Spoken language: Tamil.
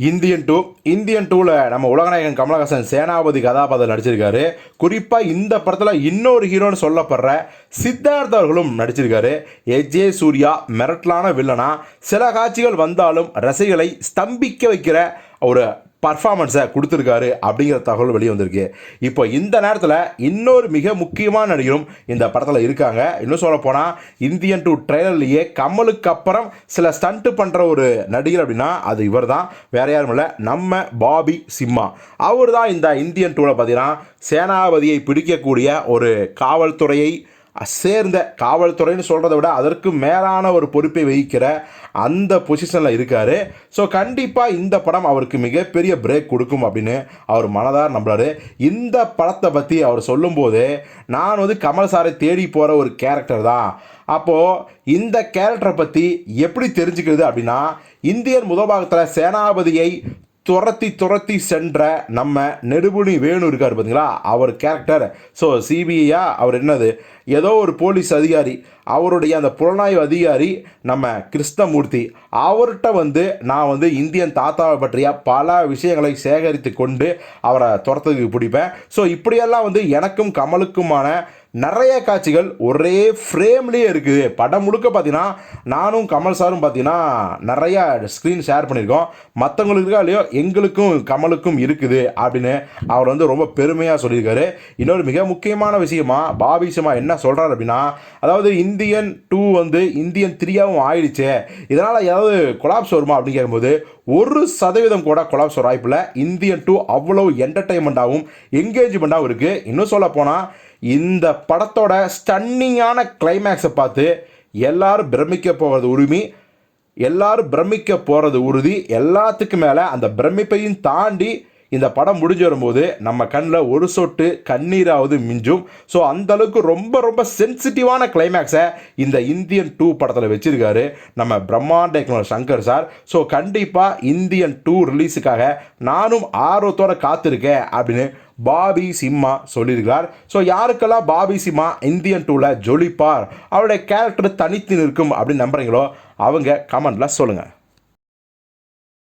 இந்தியன் டூ இந்தியன் டூவில் நம்ம உலகநாயகன் கமலஹாசன் சேனாபதி கதாபாத்திரம் நடிச்சிருக்காரு. குறிப்பாக இந்த படத்தில் இன்னொரு ஹீரோன்னு சொல்லப்படுற சித்தார்த் அவர்களும் நடிச்சிருக்காரு. எஜே சூர்யா மிரட்டலான வில்லனா. சில காட்சிகள் வந்தாலும் ரசிகளை ஸ்தம்பிக்க வைக்கிற ஒரு பர்ஃபார்மன்ஸை கொடுத்துருக்காரு அப்படிங்கிற தகவல் வெளியே வந்திருக்கு. இப்போ இந்த நேரத்தில் இன்னொரு மிக முக்கியமான நடிகரும் இந்த படத்தில் இருக்காங்க. இன்னும் சொல்ல போனால் இந்தியன் டூ ட்ரெய்லர்லேயே கமலுக்கு அப்புறம் சில ஸ்டண்ட்டு பண்ணுற ஒரு நடிகர் அப்படின்னா அது இவர் தான் வேற யாரும் இல்லை நம்ம பாபி சிம்மா. அவர் தான் இந்த இந்தியன் டூவில் பார்த்தீங்கன்னா சேனாபதியை பிடிக்கக்கூடிய ஒரு காவல்துறையை சேர்ந்த காவல்துறைன்னு சொல்கிறத விட அதற்கு மேலான ஒரு பொறுப்பை வகிக்கிற அந்த பொசிஷனில் இருக்கார். ஸோ கண்டிப்பாக இந்த படம் அவருக்கு மிகப்பெரிய பிரேக் கொடுக்கும் அப்படின்னு அவர் மனதார் நம்புறாரு. இந்த படத்தை பற்றி அவர் சொல்லும்போது நான் வந்து கமல் சாரை தேடி போகிற ஒரு கேரக்டர் தான். அப்போது இந்த கேரக்டரை பற்றி எப்படி தெரிஞ்சுக்கிறது அப்படின்னா இந்தியன் முதல் பாகத்தில் சேனாபதியை துரத்தி துரத்தி சென்ற நம்ம நெடுபுனி வேணு இருக்கார் பார்த்தீங்களா? அவர் கேரக்டர் ஸோ சிபிஐயா அவர் என்னது? ஏதோ ஒரு போலீஸ் அதிகாரி அவருடைய அந்த புலனாய்வு அதிகாரி நம்ம கிருஷ்ணமூர்த்தி அவர்கிட்ட வந்து நான் வந்து இந்தியன் தாத்தாவை பற்றிய பல விஷயங்களை சேகரித்து கொண்டு அவரை துரத்துக்கு பிடிப்பேன். ஸோ இப்படியெல்லாம் வந்து எனக்கும் கமலுக்குமான நிறைய காட்சிகள் ஒரே ஃப்ரேம்லேயே இருக்குது. படம் முழுக்க பார்த்தீங்கன்னா நானும் கமல் சாரும் பார்த்தீங்கன்னா நிறையா ஸ்க்ரீன் ஷேர் பண்ணியிருக்கோம். மற்றவங்களுக்கு இருக்கா இல்லையோ எங்களுக்கும் கமலுக்கும் இருக்குது அப்படின்னு அவர் வந்து ரொம்ப பெருமையாக சொல்லியிருக்காரு. இன்னொரு மிக முக்கியமான விஷயமா பாபி சிமா என்ன சொல்கிறார் அப்படின்னா அதாவது இந்தியன் டூ வந்து இந்தியன் த்ரீயாகவும் ஆயிடுச்சு. இதனால் ஏதாவது கொலாப்ஸ் வருமா அப்படின்னு கேட்கும்போது ஒரு சதவீதம் கூட கொலாப்ஸ் வர வாய்ப்பில் இந்தியன் டூ அவ்வளோ என்டர்டைன்மெண்ட்டாகவும் என்கேஜ்மெண்ட்டாகவும் இருக்குது இன்னும் சொல்ல போனால் இந்த படத்தோட ஸ்டன்னிங்கான கிளைமேக்ஸை பார்த்து எல்லாரும் பிரமிக்க போகிறது உரிமை எல்லாரும் பிரமிக்க போகிறது உறுதி. எல்லாத்துக்கும் மேலே அந்த பிரமிப்பையும் தாண்டி இந்த படம் முடிஞ்சு வரும்போது நம்ம கண்ணில் ஒரு சொட்டு கண்ணீராவது மிஞ்சும். ஸோ அந்தளவுக்கு ரொம்ப ரொம்ப சென்சிட்டிவான கிளைமேக்ஸை இந்த இந்தியன் டூ படத்தில் வச்சுருக்காரு. நம்ம பிரம்மாண்ட இயக்குனர் சங்கர் சார். ஸோ கண்டிப்பாக இந்தியன் டூ ரிலீஸுக்காக நானும் ஆர்வத்தோட காத்திருக்கேன் அப்படின்னு பாபி சிம்மா சொல்லியிருக்கிறார். ஸோ யாருக்கெல்லாம் பாபி சிம்மா இந்தியன் டூவில் ஜொலிப்பார்? அவருடைய கேரக்டர் தனித்து நிற்கும் அப்படின்னு நம்புகிறீங்களோ அவங்க கமெண்ட்டில் சொல்லுங்கள்